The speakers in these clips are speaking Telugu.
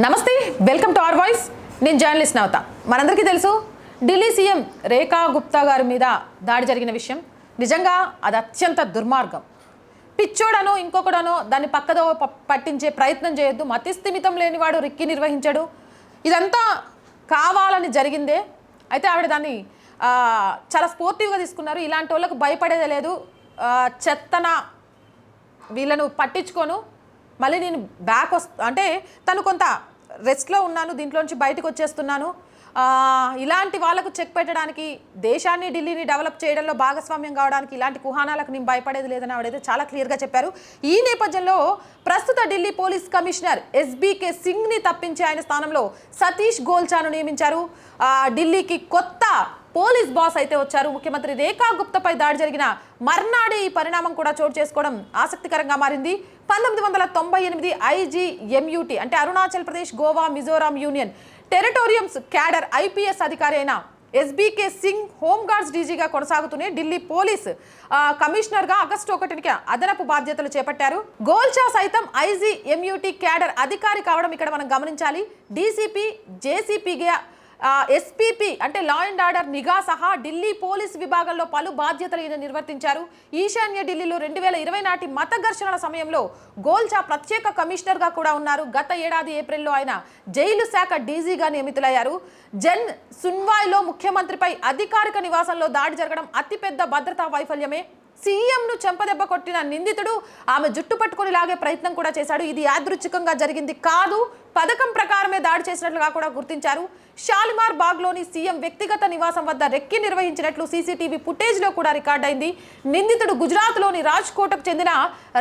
నమస్తే వెల్కమ్ టు అవర్ వాయిస్. నేను జర్నలిస్ట్ నవత. మనందరికీ తెలుసు ఢిల్లీ సీఎం రేఖా గుప్తా గారి మీద దాడి జరిగిన విషయం. నిజంగా అది అత్యంత దుర్మార్గం. పిచ్చోడనో ఇంకొకడనో దాన్ని పక్కదో ప- పట్టించే ప్రయత్నం చేయొద్దు. మతిస్థిమితం లేనివాడు రిక్కి నిర్వహించాడు. ఇదంతా కావాలని జరిగిందే. అయితే ఆవిడ దాన్ని చాలా స్పోర్టివ్గా తీసుకున్నారు. ఇలాంటి వాళ్ళకు భయపడేదే లేదు. చెత్తన వీళ్ళను పట్టించుకోను. మళ్ళీ నేను బ్యాక్ వస్ అంటే తను కొంత రెస్ట్లో ఉన్నాను దీంట్లోంచి బయటకు వచ్చేస్తున్నాను. ఇలాంటి వాళ్ళకు చెక్ పెట్టడానికి దేశాన్ని ఢిల్లీని డెవలప్ చేయడంలో భాగస్వామ్యం కావడానికి ఇలాంటి కుహానాలకు నేను భయపడేది లేదని ఆవిడైతే చాలా క్లియర్గా చెప్పారు. ఈ నేపథ్యంలో ప్రస్తుత Delhi police commissioner S B K సింగ్ని తప్పించి ఆయన స్థానంలో సతీష్ గోల్చాను నియమించారు. ఢిల్లీకి కొత్త పోలీస్ బాస్ అయితే వచ్చారు. ముఖ్యమంత్రి రేఖా గుప్తపై దాడి జరిగిన మర్నాడే ఈ పరిణామం కూడా చోటు చేసుకోవడం ఆసక్తికరంగా మారింది. పంతొమ్మిది వందల తొంభై ఎనిమిది ఐజీఎంయూటీ అంటే Arunachal Pradesh Goa Mizoram union territories cadre IPS అధికారి అయిన ఎస్బీకే సింగ్ హోంగార్డ్స్ డీజీగా కొనసాగుతూనే ఢిల్లీ పోలీస్ కమిషనర్గా ఆగస్టు ఒకటికి అదనపు బాధ్యతలు చేపట్టారు. గోల్చా సైతం ఐజీ ఎంయూటీ క్యాడర్ అధికారి కావడం ఇక్కడ మనం గమనించాలి. డీసీపీ జేసీపీగా ఎస్పీపీ అంటే లా అండ్ ఆర్డర్ నిఘా సహా ఢిల్లీ పోలీస్ విభాగంలో పలు బాధ్యతలు ఈయన నిర్వర్తించారు. ఈశాన్య ఢిల్లీలో రెండు వేల ఇరవై నాటి మత ఘర్షణల సమయంలో గోల్చా ప్రత్యేక కమిషనర్గా కూడా ఉన్నారు. గత ఏడాది ఏప్రిల్లో ఆయన జైలు శాఖ డీజీగా నియమితులయ్యారు. జన్ సున్వాయ్లో ముఖ్యమంత్రిపై అధికారిక నివాసంలో దాడి జరగడం అతిపెద్ద భద్రతా వైఫల్యమే. సీఎంను చెంపదెబ్బ కొట్టిన నిందితుడు ఆమె జుట్టు పట్టుకొని లాగే ప్రయత్నం కూడా చేశాడు. ఇది యాదృచ్ఛికంగా జరిగింది కాదు. పథకం ప్రకారమే దాడి చేసినట్లుగా కూడా గుర్తించారు. షాలిమార్ బాగ్లోని సీఎం వ్యక్తిగత నివాసం వద్ద రెక్కి నిర్వహించినట్లు సీసీటీవీ ఫుటేజ్లో కూడా రికార్డైంది. నిందితుడు గుజరాత్లోని రాజ్కోట్కు చెందిన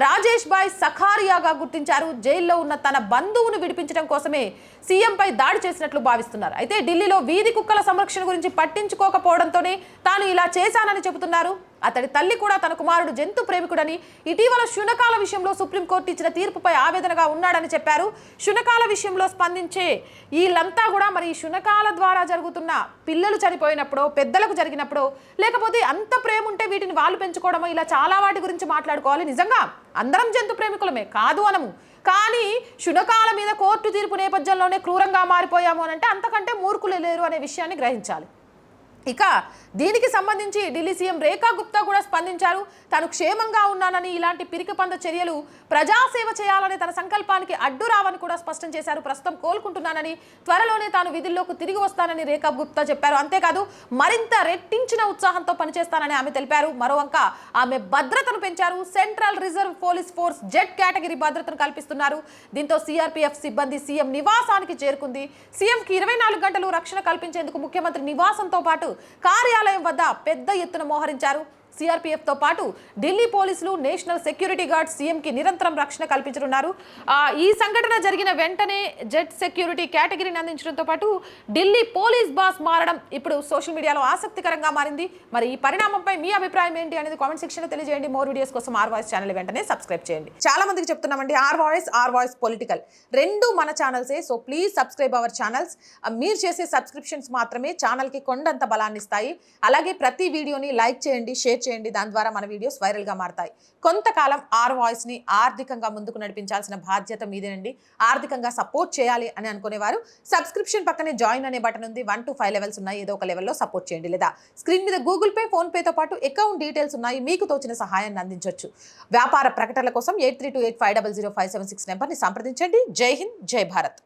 రాజేష్ బాయ్ సఖారియాగా గుర్తించారు. జైల్లో ఉన్న తన బంధువును విడిపించడం కోసమే సీఎంపై దాడి చేసినట్లు భావిస్తున్నారు. అయితే ఢిల్లీలో వీధి కుక్కల సంరక్షణ గురించి పట్టించుకోకపోవడంతోనే తాను ఇలా చేశానని చెబుతున్నారు. అతడి తల్లి కూడా తన కుమారుడు జంతు ప్రేమికుడని ఇటీవల శునకాల విషయంలో సుప్రీంకోర్టు ఇచ్చిన తీర్పుపై ఆవేదనగా ఉన్నాడని చెప్పారు. శునకాల విషయంలో స్పందించే వీళ్ళంతా కూడా మరి శునకాల ద్వారా జరుగుతున్న పిల్లలు చనిపోయినప్పుడు పెద్దలకు జరిగినప్పుడు లేకపోతే అంత ప్రేమ ఉంటే వీటిని వాళ్ళు పెంచుకోవడమో ఇలా చాలా వాటి గురించి మాట్లాడుకోవాలి. నిజంగా అందరం జంతు ప్రేమికులమే కాదు అనము. కానీ శునకాల మీద కోర్టు తీర్పు నేపథ్యంలోనే క్రూరంగా మారిపోయాము అని అంటే అంతకంటే మూర్ఖులు లేరు అనే విషయాన్ని గ్రహించాలి. ఇక దీనికి సంబంధించి ఢిల్లీ సీఎం రేఖా గుప్తా కూడా స్పందించారు. తాను క్షేమంగా ఉన్నానని ఇలాంటి పిరికిపంద చర్యలు ప్రజాసేవ చేయాలనే తన సంకల్పానికి అడ్డు రావని కూడా స్పష్టం చేశారు. ప్రస్తుతం కోలుకుంటున్నానని త్వరలోనే తాను విధుల్లోకి తిరిగి వస్తానని రేఖా గుప్తా చెప్పారు. అంతేకాదు మరింత రెట్టించిన ఉత్సాహంతో పనిచేస్తానని ఆమె తెలిపారు. మరోవంక ఆమె భద్రతను పెంచారు. Central reserve police force Z category భద్రతను కల్పిస్తున్నారు. దీంతో సీఆర్పీఎఫ్ సిబ్బంది సీఎం నివాసానికి చేరుకుంది. సీఎంకి ఇరవై నాలుగు గంటలు రక్షణ కల్పించేందుకు ముఖ్యమంత్రి నివాసంతో పాటు కార్యాలయం వద్ద పెద్ద ఎత్తున మోహరించారు. తో పాటు ఢిల్లీ పోలీసులు నేషనల్ సెక్యూరిటీ గార్డ్ సీఎంకి నిరంతరం రక్షణ కల్పించనున్నారు. ఈ సంఘటన జరిగిన వెంటనే జెట్ సెక్యూరిటీ కేటగిరీని అందించడంతో పాటు ఢిల్లీ పోలీస్ బాస్ మారడం ఇప్పుడు సోషల్ మీడియాలో ఆసక్తికరంగా మారింది. మరి ఈ పరిణామంపై మీ అభిప్రాయం ఏంటి అనేది కామెంట్ సెక్షన్లో తెలియజేయండి. మోర్ వీడియోస్ కోసం ఆర్ వాయిస్ ఛానల్ వెంటనే సబ్స్క్రైబ్ చేయండి. చాలా మందికి చెప్తున్నామండి R voice R voice political. రెండు మన ఛానల్సే so please subscribe our channels. మీరు చేసే సబ్స్క్రిప్షన్స్ మాత్రమే ఛానల్కి కొండంత బలాన్ని ఇస్తాయి అలాగే ప్రతి వీడియోని లైక్ చేయండి షేర్ చేయండి. దాని ద్వారా మన వీడియోస్ వైరల్గా మారతాయి. కొంతకాలం ఆర్ వాయిస్ని ఆర్థికంగా ముందుకు నడిపించాల్సిన బాధ్యత మీదేనండి. ఆర్థికంగా సపోర్ట్ చేయాలి అని అనుకునేవారు. సబ్స్క్రిప్షన్ పక్కనే జాయిన్ అనే బటన్ ఉంది. వన్ టు ఫైవ్ లెవెల్స్ ఉన్నాయి. ఏదో ఒక లెవెల్లో సపోర్ట్ చేయండి లేదా స్క్రీన్ మీద గూగుల్ పే ఫోన్పేతో పాటు అకౌంట్ డీటెయిల్స్ ఉన్నాయి. మీకు తోచిన సహాయాన్ని అందించవచ్చు వ్యాపార ప్రకటనల కోసం eight three two eight five double zero five seven six నెంబర్ని సంప్రదించండి. జై హింద్ జై భారత్.